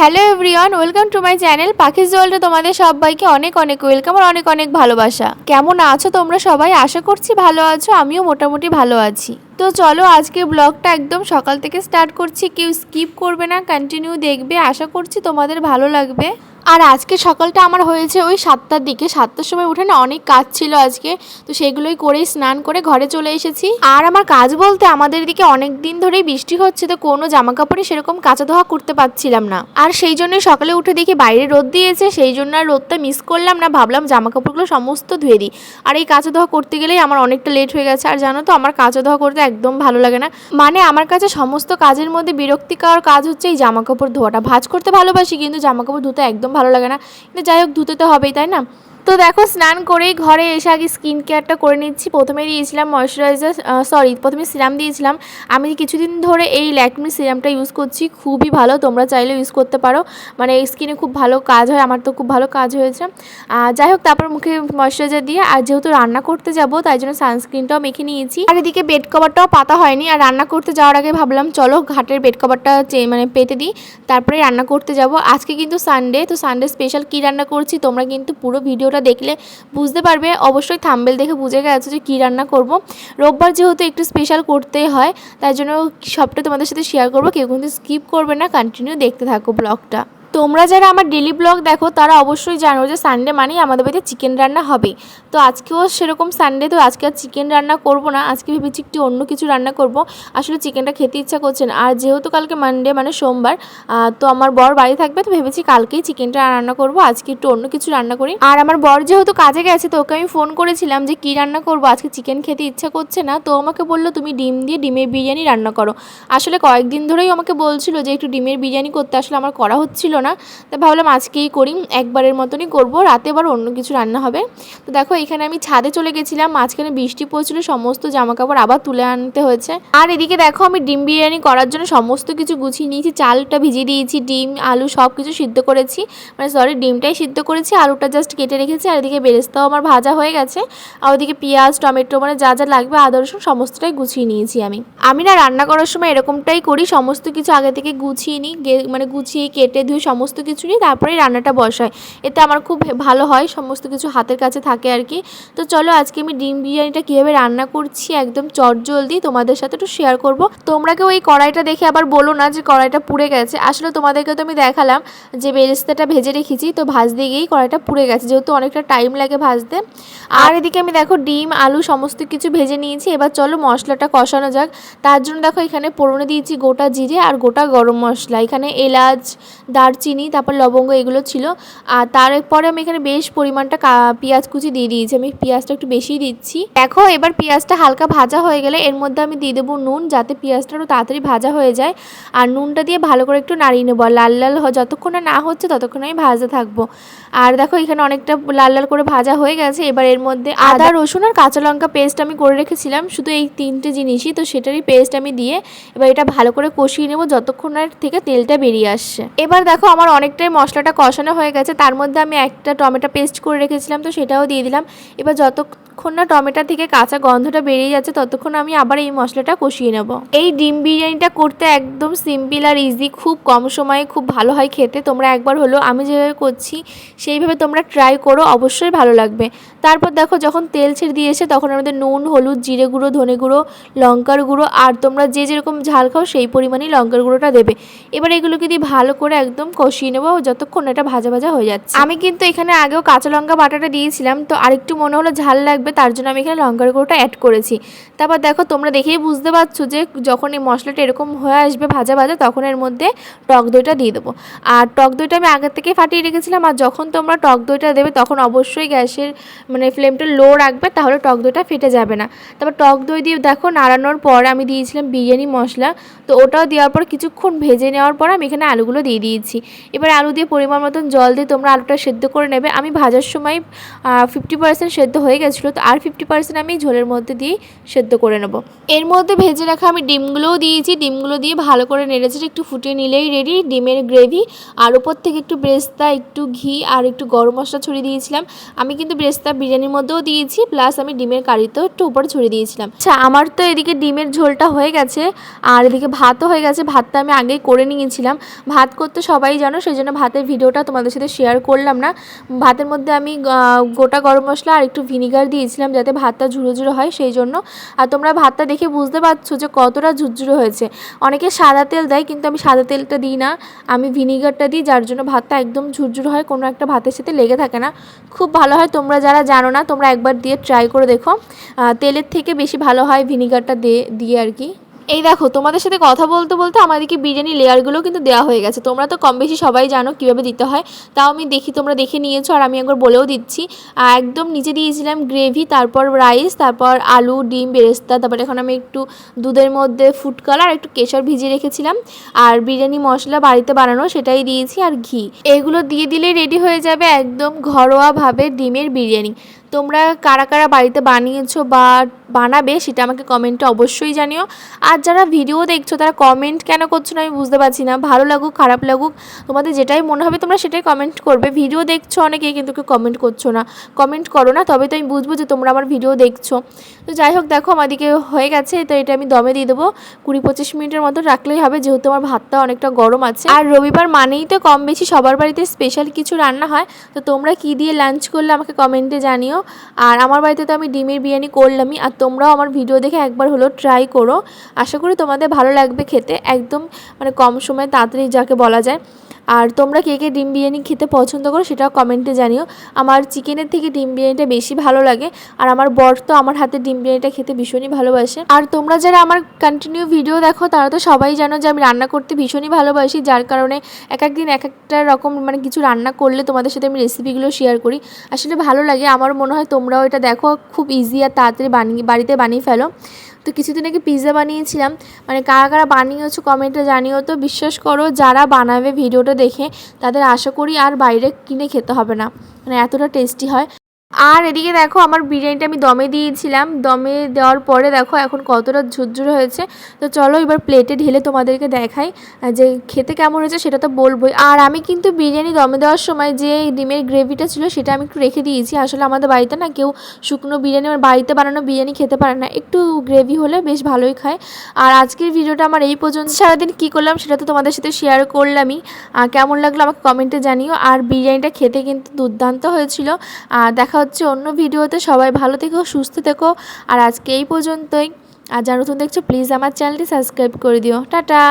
Hello everyone, welcome to my channel পাখির জলটা তোমাদের সবাইকে অনেক অনেক ওয়েলকাম আর অনেক অনেক ভালোবাসা। কেমন আছো তোমরা সবাই? আশা করছি ভালো আছো, আমিও মোটামুটি ভালো আছি। তো চলো আজকে ব্লগটা একদম সকাল থেকে স্টার্ট করছি, কেউ স্কিপ করবে না কন্টিনিউ দেখবে, আশা করছি তোমাদের ভালো লাগবে। আর আজকে সকালটা আমার হয়েছে ওই সাতটার দিকে। সাতটার সময় উঠে না অনেক কাজ ছিল আজকে, তো সেগুলোই করেই স্নান করে ঘরে চলে এসেছি। আর আমার কাজ বলতে আমাদের দিকে অনেক দিন ধরেই বৃষ্টি হচ্ছে, তো কোনো জামা কাপড়ে সেরকম কাঁচা ধোয়া করতে পারছিলাম না। আর সেই জন্যই সকালে উঠে দেখি বাইরে রোদ দিয়েছে, সেই জন্য আর রোদটা মিস করলাম না, ভাবলাম জামা কাপড়গুলো সমস্ত ধুয়ে দিই। আর এই কাঁচা ধোয়া করতে গেলেই আমার অনেকটা লেট হয়ে গেছে, আর জানো তো আমার কাঁচা ধোয়া করতে একদম ভালো লাগে না। মানে আমার কাছে সমস্ত কাজের মধ্যে বিরক্তিকর কাজ হচ্ছে এই জামা কাপড় ধোয়াটা। ভাঁজ করতে ভালোবাসি, কিন্তু জামা কাপড় ধুতে একদম ভালো লাগে না। কিন্তু যাই হোক ধুতে তো হবেই তাই না? তো দেখো, স্নান করেই ঘরে এসে আগে স্কিন কেয়ারটা করে নিচ্ছি। প্রথমে দিয়েছিলাম ময়শ্চারাইজার সরি প্রথমে সিরাম দিয়েছিলাম। আমি কিছুদিন ধরে এই ল্যাকমি সিরামটা ইউজ করছি। খুবই ভালো, তোমরা চাইলে ইউজ করতে পারো। মানে স্কিনে খুব ভালো কাজ হয়, আমার তো খুব ভালো কাজ হয়েছে। যাই হোক, তারপর মুখে ময়শ্চারাইজার দিয়ে, আর যেহেতু রান্না করতে যাব, তাই জন্য সানস্ক্রিনটাও মেখে নিয়েছি। আর এদিকে বেড কভারটাও পাতা হয়নি, আর রান্না করতে যাওয়ার আগে ভাবলাম, চলো ঘাটের বেড কভারটা মানে পেতে দিই। তারপরে রান্না করতে যাব। আজকে কিন্তু সানডে তো সানডে স্পেশাল কী রান্না করছি, তোমরা কিন্তু পুরো ভিডিওটা দেখলে বুঝতে পারবে। অবশ্যই থাম্বেল দেখে বুঝে গেছো যে কী রান্না করব। রোববার যেহেতু একটু স্পেশাল করতেই হয়, তাই জন্য সবটা তোমাদের সাথে শেয়ার করব। কেউ কিন্তু স্কিপ করবে না কন্টিনিউ দেখতে থাকো ব্লগটা তোমরা যারা আমার ডেলি ব্লগ দেখো, তারা অবশ্যই জানো যে সানডে মানেই আমাদের বাড়িতে চিকেন রান্না হবে। তো আজকেও সেরকম সানডে তো আজকে আর চিকেন রান্না করব না। আজকে ভেবেছি একটু অন্য কিছু রান্না করব। আসলে চিকেনটা খেতে ইচ্ছা করছে না। আর যেহেতু কালকে মানডে মানে সোমবার তো আমার বর বাড়ি থাকবে, তো ভেবেছি কালকেই চিকেনটা রান্না করব। আজকে একটু অন্য কিছু রান্না করি। আর আমার বর যেহেতু কাজে গেছে, তো ওকে আমি ফোন করেছিলাম যে কি রান্না করব? আজকে চিকেন খেতে ইচ্ছা করছে না। তো আমাকে বলল, তুমি ডিম দিয়ে ডিমের বিরিয়ানি রান্না করো। আসলে কয়েকদিন ধরেই আমাকে বলছিল যে একটু ডিমের বিরিয়ানি করতে। আসলে আমার করা হচ্ছিল না। তাই ভাবলাম আজকেই করি, একবারের মতনই করব, রাতে আবার অন্য কিছু রান্না হবে। তো দেখো, এখানে আমি ছাদে চলে গেছিলাম, মাঝখানে বৃষ্টি পড়ছিল, সমস্ত জামা কাপড় আবার তুলে আনতে হয়েছে। আর এদিকে দেখো, আমি ডিম বিরিয়ানি করার জন্য সমস্ত কিছু গুছিয়ে নিয়েছি, চালটা ভিজিয়ে দিয়েছি, ডিম, আলু সব কিছু সিদ্ধ করেছি। মানে সরি ডিমটাই সিদ্ধ করেছি, আলুটা জাস্ট কেটে রেখেছি, আর এদিকে বেরেস্তাও আমার ভাজা হয়ে গেছে। আর ওদিকে পেঁয়াজ, টমেটো মানে যা যা লাগবে, আদা, রসুন, সমস্তটাই গুছিয়ে নিয়েছি আমি। আমি না রান্না করার সময় এরকমটাই করি, সমস্ত কিছু আগে থেকে গুছিয়ে নিই মানে গুছিয়ে কেটে ধুয়ে সমস্ত কিছু নিয়ে তারপরে রান্নাটা বসাই। এতে আমার খুব ভালো হয়, সমস্ত কিছু হাতের কাছে থাকে আর কি। তো চলো আজকে আমি ডিম বিরিয়ানিটা কীভাবে রান্না করছি একদম চটজলদি তোমাদের সাথে একটু শেয়ার করব। তোমরা কেউ এই কড়াইটা দেখে আবার বলো না যে কড়াইটা পুড়ে গেছে। আসলে তোমাদেরকে তো আমি দেখালাম যে বেরেস্তাটা ভেজে রেখেছি, তো ভাজতে গিয়েই কড়াইটা পুড়ে গেছে, যেহেতু অনেকটা টাইম লাগে ভাজতে। আর এদিকে আমি দেখো ডিম, আলু সমস্ত কিছু ভেজে নিয়েছি। এবার চলো মশলাটা কষানো যাক। তার জন্য দেখো এখানে পোড়নে দিয়েছি গোটা জিরে আর গোটা গরম মশলা। এখানে এলাচ দারচিনি তারপর লবঙ্গ এগুলো ছিল। আর তারপরে আমি এখানে বেশ পরিমাণটা পেঁয়াজ কুচি দিয়ে দিয়েছি। আমি পেঁয়াজটা একটু বেশিই দিচ্ছি। দেখো এবার পেঁয়াজটা হালকা ভাজা হয়ে গেলে এর মধ্যে আমি দিয়ে দেবো নুন যাতে পেঁয়াজটা আরও তাড়াতাড়ি ভাজা হয়ে যায়। আর নুনটা দিয়ে ভালো করে একটু নাড়িয়ে নেব। আর লাল লাল যতক্ষণ না হচ্ছে ততক্ষণ আমি ভাজতে থাকব। আর দেখো এখানে অনেকটা লাল লাল করে ভাজা হয়ে গেছে। এবার এর মধ্যে আদা রসুন আর কাঁচা লঙ্কা পেস্ট আমি করে রেখেছিলাম। শুধু এই তিনটে জিনিসই। তো সেটারই পেস্ট আমি দিয়ে এবার এটা ভালো করে কষিয়ে নেব যতক্ষণ না থেকে তেলটা বেরিয়ে আসছে। এবার দেখো আমার অনেকটাই মশলাটা কষানো হয়ে গেছে। তার মধ্যে আমি একটা টমেটো পেস্ট করে রেখেছিলাম, তো সেটাও দিয়ে দিলাম। এবার যতক্ষণ না টমেটো থেকে কাঁচা গন্ধটা বেরিয়ে যাচ্ছে, ততক্ষণ আমি আবার এই মশলাটা কষিয়ে নেব। এই ডিম বিরিয়ানিটা করতে একদম সিম্পল আর ইজি, খুব কম সময়ে খুব ভালো হয় খেতে। তোমরা একবার হলো আমি যেভাবে করছি, সেইভাবে তোমরা ট্রাই করো, অবশ্যই ভালো লাগবে। তারপর দেখো যখন তেল ছেড়ে দিয়েছে তখন আমাদের নুন, হলুদ, জিরে গুঁড়ো, ধনে গুঁড়ো, লঙ্কার গুঁড়ো, আর তোমরা যে যেরকম ঝাল খাও সেই পরিমাণেই লঙ্কার গুঁড়োটা দেবে। এবার এগুলোকে দিয়ে ভালো করে একদম কষিয়ে নেব, যতক্ষণ এটা ভাজা ভাজা হয়ে যাচ্ছে। আমি কিন্তু এখানে আগেও কাঁচা লঙ্কা বাটাটা দিয়েছিলাম, তো আরেকটু মনে হলো ঝাল লাগবে, তার জন্য আমি এখানে লঙ্কার গুঁড়োটা অ্যাড করেছি। তারপর দেখো, তোমরা দেখেই বুঝতে পারছ যে যখন এই মশলাটা এরকম হয়ে আসবে ভাজা ভাজা, তখন এর মধ্যে টক দইটা দিয়ে দেবো। আর টক দইটা আমি আগের থেকে ফাটিয়ে রেখেছিলাম, আর যখন তোমরা টক দইটা দেবে, তখন অবশ্যই গ্যাসের মানে ফ্লেমটা লো রাখবে, তাহলে টক দইটা ফেটে যাবে না। তারপর টক দই দিয়ে দেখো, নাড়ানোর পর আমি দিয়েছিলাম বিরিয়ানি মশলা, তো ওটাও দেওয়ার পর কিছুক্ষণ ভেজে নেওয়ার পর আমি এখানে আলুগুলো দিয়ে দিয়েছি। এবার আলু দিয়ে পরিমাণ মতন জল দিয়ে তোমরা আলুটা সেদ্ধ করে নেবে। আমি ভাজার সময় ফিফটি পার্সেন্ট সেদ্ধ হয়ে গেছিল, তো আর ফিফটি পার্সেন্ট আমি ঝোলের মধ্যে দিয়ে সেদ্ধ করে নেব। এর মধ্যে ভেজে রাখা আমি ডিমগুলোও দিয়েছি, ডিমগুলো দিয়ে ভালো করে নেড়েচেড়ে একটু ফুটিয়ে নিলেই রেডি ডিমের গ্রেভি আর উপর থেকে একটু ব্রেস্তা, একটু ঘি আর একটু গরম মশলা ছড়িয়ে দিয়েছিলাম। আমি কিন্তু ব্রেস্তা বিরিয়ানির মধ্যেও দিয়েছি, প্লাস আমি ডিমের কারিতেও একটু উপরে ছড়িয়ে দিয়েছিলাম। আচ্ছা আমার তো এদিকে ডিমের ঝোলটা হয়ে গেছে, আর এদিকে ভাতও হয়ে গেছে, ভাতটা আমি আগেই করে নিয়েছিলাম। ভাত করতে সবাই জানো, সেই জন্য ভাতের ভিডিওটা তোমাদের সাথে শেয়ার করলাম না। ভাতের মধ্যে আমি গোটা গরম মশলা আর একটু ভিনিগার দিয়েছিলাম যাতে ভাতটা ঝুড়ো ঝুড়ো হয়, সেই জন্য। আর তোমরা ভাতটা দেখে বুঝতে পারছ যে কতটা ঝুরঝুরো হয়েছে। অনেকে সাদা তেল দেয়, কিন্তু আমি সাদা তেলটা দিই না। আমি ভিনিগারটা দিই, যার জন্য ভাতটা একদম ঝুরঝুরো হয়, কোনো একটা ভাতের সাথে লেগে থাকে না। খুব ভালো হয়, তোমরা যারা জানো না, তোমরা একবার দিয়ে ট্রাই করে দেখো। তেলের থেকে বেশি ভালো হয় ভিনিগারটা দিয়ে দিয়ে আর কি। এই দেখো, তোমাদের সাথে কথা বলতে বলতে আমাদেরকে বিরিয়ানি লেয়ারগুলো কিন্তু দেওয়া হয়ে গেছে। তোমরা তো কম বেশি সবাই জানো কীভাবে দিতে হয়। তাও আমি দেখি, তোমরা দেখে নিয়েছো আর আমি একবার বলেও দিচ্ছি। একদম নিচে দিয়েছিলাম গ্রেভি, তারপর রাইস, তারপর আলু, ডিম, বেরেস্তা, তারপর এখন আমি একটু দুধের মধ্যে ফুড কালার একটু কেশর ভিজিয়ে রেখেছিলাম। আর বিরিয়ানি মশলা বাড়িতে বানানো, সেটাই দিয়েছি আর ঘি। এগুলো দিয়ে দিলেই রেডি হয়ে যাবে একদম ঘরোয়াভাবে ডিমের বিরিয়ানি। তোমরা কারা কারা বাড়িতে বানিয়েছো বা বানাবে, সেটা আমাকে কমেন্টে অবশ্যই জানিও। আর যারা ভিডিও দেখছ, তারা কমেন্ট কেন করছ না আমি বুঝতে পারছি না। ভালো লাগুক, খারাপ লাগুক, তোমাদের যেটাই মনে হবে তোমরা সেটাই কমেন্ট করবে। ভিডিও দেখছ অনেকেই কিন্তু কেউ কমেন্ট করছ না। কমেন্ট করো না, তবে তো আমি বুঝব যে তোমরা আমার ভিডিও দেখছ। তো যাই হোক, দেখো আমাদিকে হয়ে গেছে, তো এটা আমি দমে দিয়ে দেবো। কুড়ি পঁচিশ মিনিটের মতো রাখলেই হবে, যেহেতু আমার ভাতটা অনেকটা গরম আছে। আর রবিবার মানেই তো কম বেশি সবার বাড়িতে স্পেশাল কিছু রান্না হয়। তো তোমরা কী দিয়ে লাঞ্চ করলে আমাকে কমেন্টে জানিও। আর আমার বাড়িতে তো আমি ডিমের বিরিয়ানি করলামই, আর তোমরাও আমার ভিডিও দেখে একবার হলো ট্রাই করো। আশা করি তোমাদের ভালো লাগবে খেতে। একদম মানে কম সময়ে তাড়াতাড়ি যাকে বলা যায়। আর তোমরা কে কে ডিম বিরিয়ানি খেতে পছন্দ করো সেটাও কমেন্টে জানিও। আমার চিকেনের থেকে ডিম বিরিয়ানিটা বেশি ভালো লাগে আর আমার বর তো আমার হাতে ডিম বিরিয়ানিটা খেতে ভীষণই ভালোবাসে। আর তোমরা যারা আমার কন্টিনিউ ভিডিও দেখো, তারা তো সবাই জানো যে আমি রান্না করতে ভীষণই ভালোবাসি, যার কারণে এক এক দিন এক একটা রকম মানে কিছু রান্না করলে তোমাদের সাথে আমি রেসিপিগুলো শেয়ার করি। আসলে ভালো লাগে, আমার মনে হয় তোমরাও এটা দেখো, খুব ইজি আর তাড়াতাড়ি বানিয়ে বাড়িতে বানিয়ে ফেলো। তো কিছুদিন আগে পিৎজা বানিয়েছিলাম মানে কারা কারা বানিয়েছো কমেন্টে জানিও তো, বিশ্বাস করো যারা বানাবে ভিডিওটা দেখে তাদের আশা করি আর বাইরে কিনে খেতে হবে না। মানে এতটা টেস্টি হয়। আর এদিকে দেখো আমার বিরিয়ানিটা আমি দমে দিয়েছিলাম। দমে দেওয়ার পরে দেখো এখন কতটা ঝুরঝুরে হয়েছে। তো চলো এবার প্লেটে ঢেলে তোমাদেরকে দেখাই যে খেতে কেমন হয়েছে সেটা তো বলবোই। আর আমি কিন্তু বিরিয়ানি দমে দেওয়ার সময় যে ডিমের গ্রেভিটা ছিল সেটা আমি একটু রেখে দিয়েছি। আসলে আমাদের বাড়িতে না কেউ শুকনো বিরিয়ানি আমার বাড়িতে বানানো বিরিয়ানি খেতে পারে না। একটু গ্রেভি হলে বেশ ভালোই খায়। আর আজকের ভিডিওটা আমার এই পর্যন্ত। সারাদিন কী করলাম সেটা তো তোমাদের সাথে শেয়ার করলামই। কেমন লাগল আমাকে কমেন্টে জানিও। আর বিরিয়ানিটা খেতে কিন্তু দুর্দান্ত হয়েছিল। আর দেখা হচ্ছে অন্য ভিডিওতে। সবাই ভালো থেকো, সুস্থ থেকো। আর আজকে এই পর্যন্তই। আর যারা নতুন দেখছ প্লিজ আমার চ্যানেলটি সাবস্ক্রাইব করে দিও। টাটা!